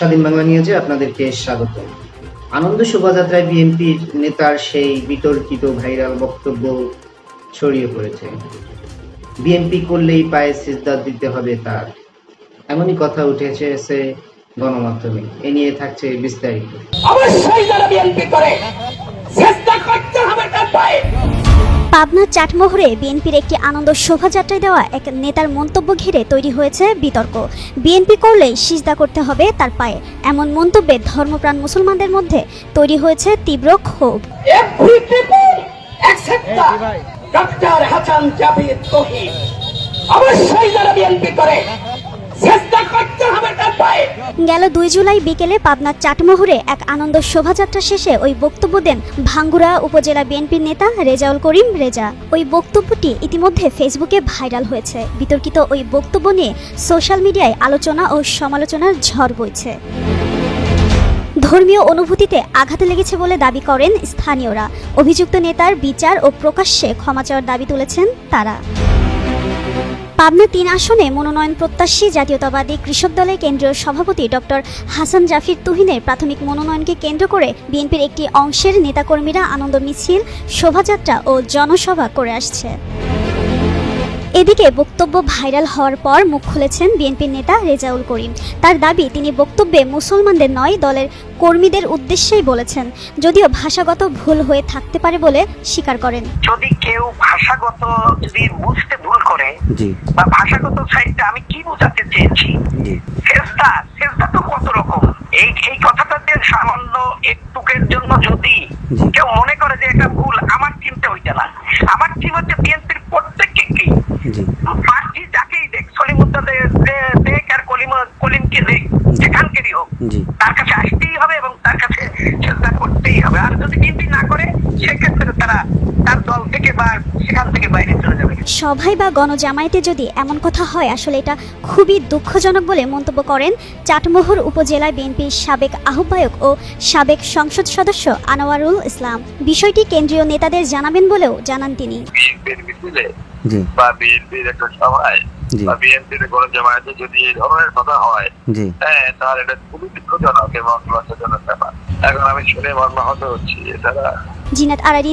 স্বাধীন বাংলা নিউজে আপনাদেরকে স্বাগত। আনন্দ শোভাযাত্রায় বিএনপির নেতার সেই বিতর্কিত ভাইরাল বক্তব্য ছড়িয়ে পড়েছে। বিএনপি করলেই পায়ে সিজদা দিতে হবে তার। এমনই কথা উঠেছে সে গণমাধ্যমে। এ নিয়ে থাকছে বিস্তারিত। অবশ্যই যারা বিএনপি করে। পাবনার চাটমোহরে বিএনপির একটি আনন্দ শোভাযাত্রায় দেওয়া এক নেতার মন্তব্য ঘিরে তৈরি হয়েছে বিতর্ক। বিএনপি করলেই সিজদা করতে হবে তার পায়ে। এমন মন্তব্যে ধর্মপ্রাণ মুসলমানদের মধ্যে তৈরি হয়েছে তীব্র ক্ষোভ। অবশ্যই যারা বিএনপি করে করতে হবে গেল দুই জুলাই বিকেলে পাবনার চাটমোহরে এক আনন্দ শোভাযাত্রা শেষে ওই বক্তব্য দেন ভাঙ্গুড়া উপজেলা বিএনপির নেতা রেজাউল করিম রেজা। ওই বক্তব্যটি ইতিমধ্যে ফেসবুকে ভাইরাল হয়েছে। বিতর্কিত ওই বক্তব্য নিয়ে সোশ্যাল মিডিয়ায় আলোচনা ও সমালোচনার ঝড় বইছে। ধর্মীয় অনুভূতিতে আঘাত লেগেছে বলে দাবি করেন স্থানীয়রা। অভিযুক্ত নেতার বিচার ও প্রকাশ্যে ক্ষমা চাওয়ার দাবি তুলেছেন তারা। পাবনা তিন আসনে মনোনয়ন প্রত্যাশী জাতীয়তাবাদী কৃষক দলের কেন্দ্রীয় সভাপতি ডক্টর হাসান জাফির তুহিনের প্রাথমিক মনোনয়নকে কেন্দ্র করে বিএনপির একটি অংশের নেতাকর্মীরা আনন্দ মিছিল, শোভাযাত্রা ও জনসভা করে আসছে। এদিকে বক্তব্য ভাইরাল হওয়ার পর মুখ খুলেছেন বিএনপির নেতা রেজাউল করিম। তার দাবি তিনি বক্তব্যে মুসলমানদের নয় দলের কর্মীদের উদ্দেশ্যেই বলেছেন যদিও ভাষাগত ভুল হয়ে থাকতে পারে বলে স্বীকার করেন। যদি কেউ ভাষাগত যদি বুঝতে ভুল করে বা ভাষাগত সাইডটা আমি কি বোঝাতে চেয়েছি? জি। চেষ্টা চেষ্টা তো কত রকম? এই এই কথাটাতে সামান্য একটুকের জন্য যদি কেউ মনে করে যে এটা ভুল আমার টিমটা ওইটা না। আমার টিম হচ্ছে বিএনপির প্রত্যেককে তার কাছে আসতেই হবে এবং তার কাছে চেষ্টা করতেই হবে। আর যদি বিএনপি না করে সেক্ষেত্রে তারা তার দল থেকে বা সেখান থেকে বাইরে চলে যাবে। সভায় বা গণজামায়াতে যদি এমন কথা হয় আসলে এটা খুবই দুঃখজনক বলে মন্তব্য করেন চাটমোহর উপজেলা বিএনপির সাবেক আহ্বায়ক ও সাবেক সংসদ সদস্য আনোয়ারুল ইসলাম। বিষয়টি কেন্দ্রীয় নেতাদের জানাবেন বলেও জানান তিনি। বা বিএনপির একটা সভায় বা বিএনপির কোন জামায়াতে যদি এই ধরনের কথা হয় হ্যাঁ তাহলে এটা খুবই দুঃখজনক এবং লজ্জাজনক ব্যাপার। এখন আমি শুনে মর্মাহত হচ্ছি এছাড়া জিনাত আরারি